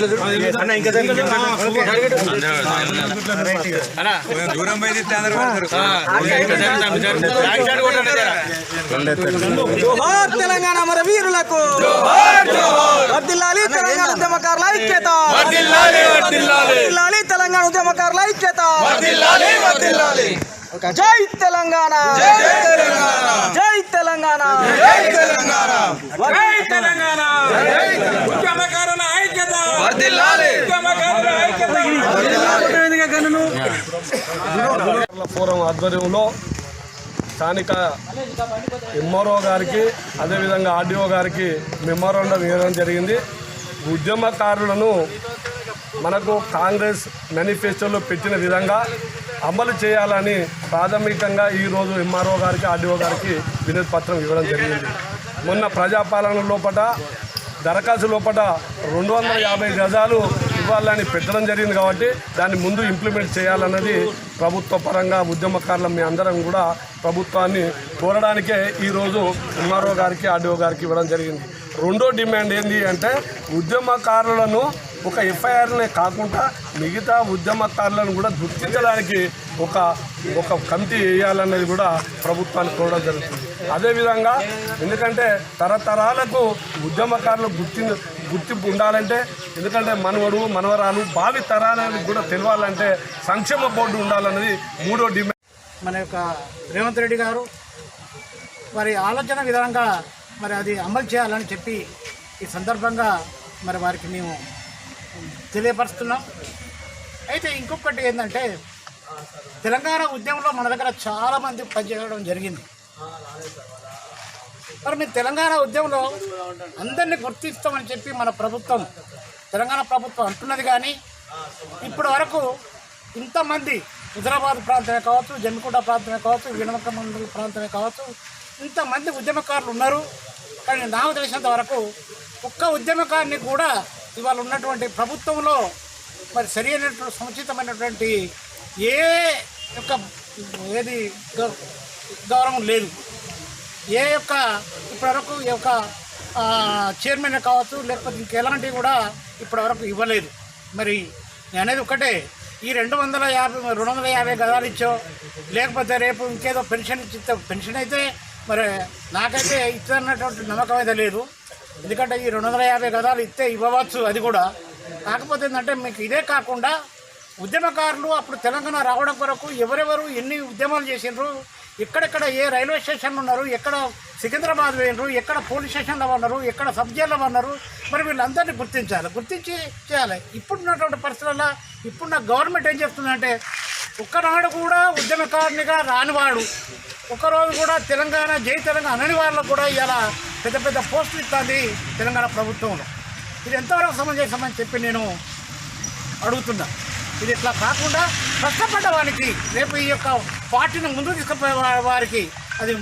దూరం పోయి. జోహార్ తెలంగాణ మన వీరులకు వర్ధిల్లాలి తెలంగాణ ఉద్యమకారుల ఐక్యత వర్ధిల్లాలి తెలంగాణ ఉద్యమకారుల ఐక్యత జై తెలంగాణ జై తెలంగాణ జై తెలంగాణ ఉద్యమకారుల ఐక్యత ఉద్యమకారుల ఫోరం ఆధ్వర్యంలో స్థానిక ఎంఆర్ఓ గారికి అదేవిధంగా ఆర్డీఓ గారికి మెమోరాండం ఇవ్వడం జరిగింది. ఉద్యమకారులను మనకు కాంగ్రెస్ మేనిఫెస్టోలో పెట్టిన విధంగా అమలు చేయాలని ప్రాథమికంగా ఈరోజు ఎంఆర్ఓ గారికి ఆర్డీఓ గారికి వినతి పత్రం ఇవ్వడం జరిగింది. మొన్న ప్రజాపాలన లోపల దరఖాస్తు లోపల రెండు వందల యాభై గజాలు ఇవ్వాలని పెట్టడం జరిగింది కాబట్టి దాన్ని ముందు ఇంప్లిమెంట్ చేయాలన్నది ప్రభుత్వ పరంగా ఉద్యమకారుల మీ అందరం కూడా ప్రభుత్వాన్ని కోరడానికే ఈరోజు ఎంఆర్ఓ గారికి ఆర్డీఓ గారికి ఇవ్వడం జరిగింది. రెండో డిమాండ్ ఏంటి అంటే ఉద్యమకారులను ఒక ఎఫ్ఐఆర్నే కాకుండా మిగతా ఉద్యమకారులను కూడా గుర్తించడానికి ఒక ఒక కమిటీ వేయాలన్నది కూడా ప్రభుత్వాన్ని కోరడం జరుగుతుంది. అదేవిధంగా ఎందుకంటే తరతరాలకు ఉద్యమకారులు గుర్తి గుర్తింపు ఉండాలంటే ఎందుకంటే మనవడు మనవరాలు భావి తరాలకు కూడా తెలవాలంటే సంక్షేమ బోర్డు ఉండాలన్నది మూడో డిమాండ్. మన యొక్క రేవంత్ రెడ్డి గారు వారి ఆలోచన విధానంగా మరి అది అమలు చేయాలని చెప్పి ఈ సందర్భంగా మరి వారికి మేము తెలియపరుస్తున్నాం. అయితే ఇంకొకటి ఏంటంటే తెలంగాణ ఉద్యమంలో మన దగ్గర చాలామంది పనిచేయడం జరిగింది. మరి మీ తెలంగాణ ఉద్యమంలో అందరినీ గుర్తిస్తామని చెప్పి మన ప్రభుత్వం తెలంగాణ ప్రభుత్వం అంటున్నది కానీ ఇప్పటి వరకు ఇంతమంది హుజరాబాద్ ప్రాంతమే కావచ్చు జమ్మికుంట ప్రాంతమే కావచ్చు వినమక మండల ప్రాంతమే కావచ్చు ఇంతమంది ఉద్యమకారులు ఉన్నారు. కానీ నాకు తెలిసినంత వరకు ఒక్క ఉద్యమకారిని కూడా ఇవాళ ఉన్నటువంటి ప్రభుత్వంలో మరి సరి అయినటువంటి సముచితమైనటువంటి ఏ యొక్క ఏది గౌ- గౌరవం లేదు. ఏ యొక్క ఇప్పటివరకు ఈ యొక్క చైర్మన్ కావచ్చు లేకపోతే ఇంకెలాంటివి కూడా ఇప్పటివరకు ఇవ్వలేదు. మరి నేను అనేది ఒకటే. ఈ రెండు వందల యాభై రెండు వందల యాభై గదాలు ఇచ్చో లేకపోతే రేపు ఇంకేదో పెన్షన్ ఇచ్చి పెన్షన్ అయితే మరి నాకైతే ఇచ్చన్నటువంటి నమ్మకం అయితే లేదు. ఎందుకంటే ఈ రెండు వందల యాభై గదాలు ఇస్తే ఇవ్వవచ్చు అది కూడా. కాకపోతే ఏంటంటే మీకు ఇదే కాకుండా ఉద్యమకారులు అప్పుడు తెలంగాణ రావడం కొరకు ఎవరెవరు ఎన్ని ఉద్యమాలు చేసిండ్రు ఎక్కడెక్కడ ఏ రైల్వే స్టేషన్లు ఉన్నారు ఎక్కడ సికింద్రాబాద్ వేయరు ఎక్కడ పోలీస్ స్టేషన్లో ఉన్నారు ఎక్కడ సబ్ జైల్లో ఉన్నారు మరి వీళ్ళందరినీ గుర్తించాలి. గుర్తించి చేయాలి. ఇప్పుడున్నటువంటి పరిస్థితుల్లో ఇప్పుడున్న గవర్నమెంట్ ఏం చెప్తుందంటే ఒక్కనాడు కూడా ఉద్యమకారునిగా రానివాడు. ఒకరోజు కూడా తెలంగాణ జై తెలంగాణ అనని వాళ్ళకు కూడా ఇలా పెద్ద పెద్ద పోస్టులు ఇస్తుంది తెలంగాణ ప్రభుత్వంలో. ఇది ఎంతవరకు సమంజసమని చెప్పి నేను అడుగుతున్నా. ఇది ఇట్లా కాకుండా కష్టపడ్డ వారికి రేపు ఈ యొక్క పార్టీని ముందుకు తీసుకుపోయే వారికి అది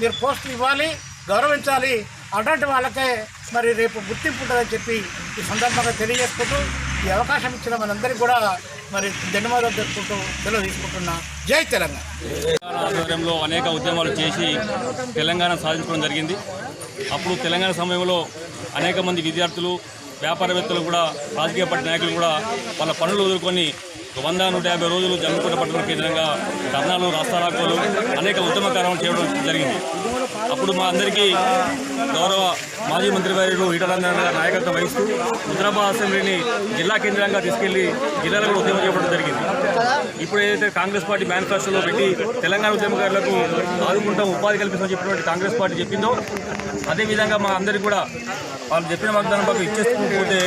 మీరు పోస్టులు ఇవ్వాలి గౌరవించాలి అలాంటి వాళ్ళకే మరి రేపు గుర్తింపు ఉంటుందని చెప్పి ఈ సందర్భంగా తెలియజేసుకుంటూ ఈ అవకాశం ఇచ్చిన మనందరికీ కూడా మరి ధన్యవాదాలు తెలుపుకుంటూ సెలవు తీసుకుంటున్నా. జై తెలంగాణ ఆధ్వర్యంలో అనేక ఉద్యమాలు చేసి తెలంగాణ సాధించుకోవడం జరిగింది. అప్పుడు తెలంగాణ సమయంలో అనేక మంది విద్యార్థులు వ్యాపారవేత్తలు కూడా రాజకీయ పార్టీ నాయకులు కూడా వాళ్ళ పనులు వదులుకొని వంద నూట యాభై రోజులు జమ్మికుంట పట్టణ కేంద్రంగా ధర్నాలు రాస్తారాకోలు అనేక ఉద్యమకారం చేయడం జరిగింది. అప్పుడు మా అందరికీ గౌరవ మాజీ మంత్రి వారిలో ఈటలందరూ నాయకత్వం వహిస్తూ హుజరాబాద్ అసెంబ్లీని జిల్లా కేంద్రంగా తీసుకెళ్ళి జిల్లాలో కూడా ఉద్యమం చేయడం జరిగింది. ఇప్పుడు ఏదైతే కాంగ్రెస్ పార్టీ మేనిఫెస్టోలో పెట్టి తెలంగాణ ఉద్యమకారులకు ఆదుకుంటాం ఉపాధి కల్పిస్తామని చెప్పినటువంటి కాంగ్రెస్ పార్టీ చెప్పిందో అదేవిధంగా మా అందరికీ కూడా వాళ్ళు చెప్పిన వాగ్దానం మాకు ఇచ్చేసుకుంటూ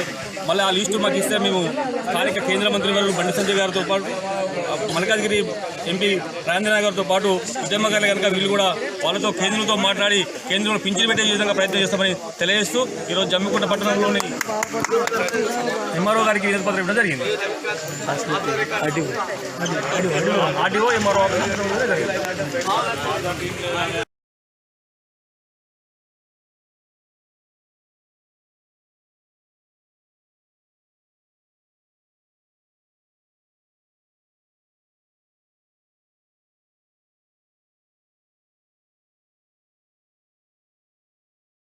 మళ్ళీ ఆ లిస్టు మాకు ఇస్తే మేము స్థానిక కేంద్ర మంత్రి గారు బండి సంజయ్ గారితో పాటు మల్కాజ్గిరి ఎంపీ రాజేంద్ర గారితో పాటు ఉద్యమకారులు కనుక వీళ్ళు కూడా వాళ్ళతో కేంద్రంతో మాట్లాడి కేంద్రంలో పింఛను పెట్టే విధంగా ప్రయత్నం చేస్తామని తెలియజేస్తూ ఈరోజు జమ్మికుంట పట్టణంలోని ఎంఆర్ఓ గారికి వినతి పత్రం ఇవ్వడం జరిగింది. ఆర్డీఓ ఎంఆర్ఓ జరిగింది